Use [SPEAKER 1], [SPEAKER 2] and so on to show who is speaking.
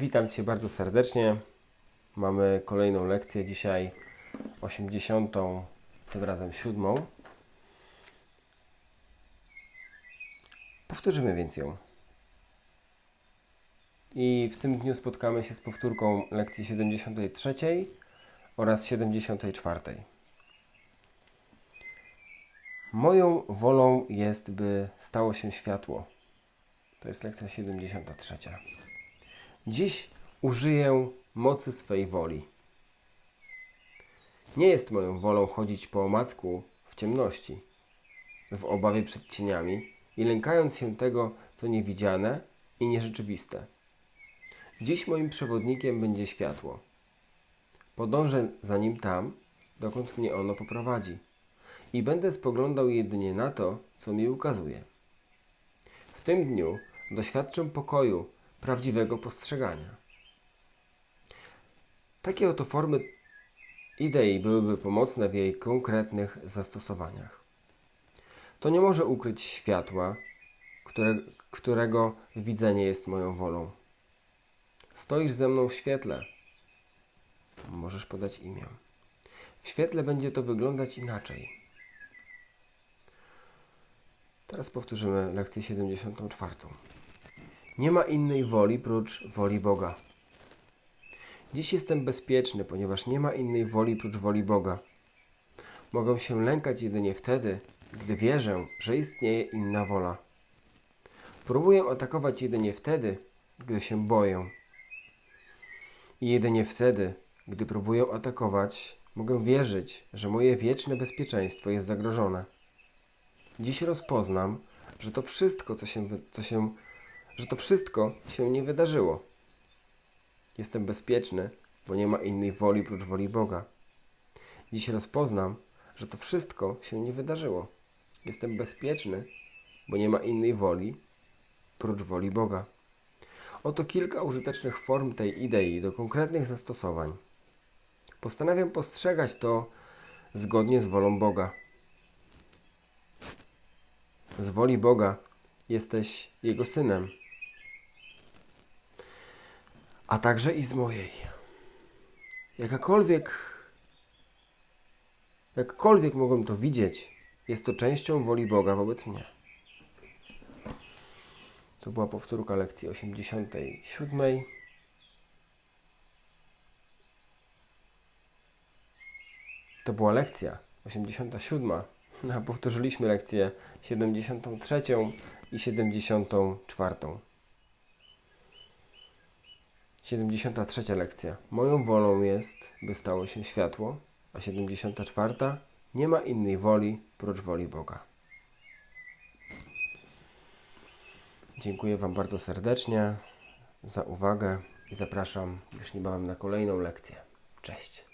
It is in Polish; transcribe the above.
[SPEAKER 1] Witam Cię bardzo serdecznie. Mamy kolejną lekcję dzisiaj, 80. tym razem siódmą. Powtórzymy więc ją. I w tym dniu spotkamy się z powtórką lekcji 73 oraz 74. Moją wolą jest, by stało się światło. To jest lekcja 73. Dziś użyję mocy swej woli. Nie jest moją wolą chodzić po omacku w ciemności, w obawie przed cieniami i lękając się tego, co niewidziane i nierzeczywiste. Dziś moim przewodnikiem będzie światło. Podążę za nim tam, dokąd mnie ono poprowadzi i będę spoglądał jedynie na to, co mi ukazuje. W tym dniu doświadczę pokoju, prawdziwego postrzegania. Takie oto formy idei byłyby pomocne w jej konkretnych zastosowaniach. To nie może ukryć światła, które, którego widzenie jest moją wolą. Stoisz ze mną w świetle. Możesz podać imię. W świetle będzie to wyglądać inaczej. Teraz powtórzymy lekcję 74. Nie ma innej woli prócz woli Boga. Dziś jestem bezpieczny, ponieważ nie ma innej woli prócz woli Boga. Mogę się lękać jedynie wtedy, gdy wierzę, że istnieje inna wola. Próbuję atakować jedynie wtedy, gdy się boję. I jedynie wtedy, gdy próbuję atakować, mogę wierzyć, że moje wieczne bezpieczeństwo jest zagrożone. Dziś rozpoznam, że to wszystko, co się, co się, że to wszystko się nie wydarzyło. Jestem bezpieczny, bo nie ma innej woli prócz woli Boga. Dziś rozpoznam, że to wszystko się nie wydarzyło. Jestem bezpieczny, bo nie ma innej woli prócz woli Boga. Oto kilka użytecznych form tej idei do konkretnych zastosowań. Postanawiam postrzegać to zgodnie z wolą Boga. Z woli Boga jesteś Jego synem, a także i z mojej. Jakakolwiek, jakkolwiek mogłem to widzieć, jest to częścią woli Boga wobec mnie. To była powtórka lekcji 87. To była lekcja 87. A powtórzyliśmy lekcję 73 i 74. 73 lekcja. Moją wolą jest, by stało się światło, a 74 nie ma innej woli prócz woli Boga. Dziękuję Wam bardzo serdecznie za uwagę i zapraszam już niebawem na kolejną lekcję. Cześć.